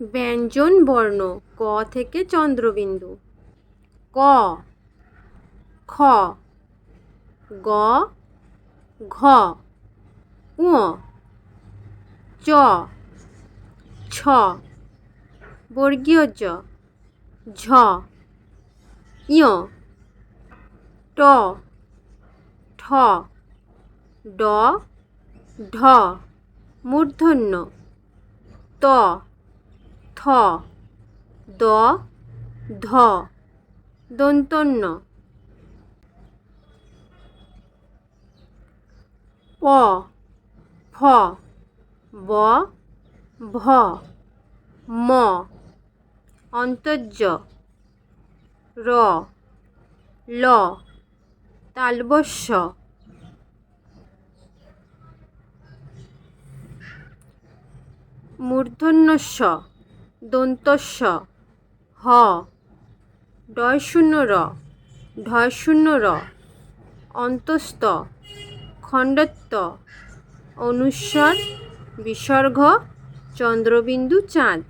ব্যঞ্জন বর্ণ, ক থেকে চন্দ্রবিন্দু। ক, খ, গ, ঘ চ, ছ, বর্গীয় জ, ঝ ইয় ট, ঠ, ড, ঢ, মূর্ধন্য, ত দ ধ দন্তন্য। প ফ ব ভ ম। অন্তর্য র ল তালবস্য মূর্ধন্যস্য দন্তস্য হ। ডয় শূন্য র। ঢয় শূন্য র। অন্তস্ত খণ্ডত্ব। অনুস্বর। বিসর্গ। চন্দ্রবিন্দু চাঁদ।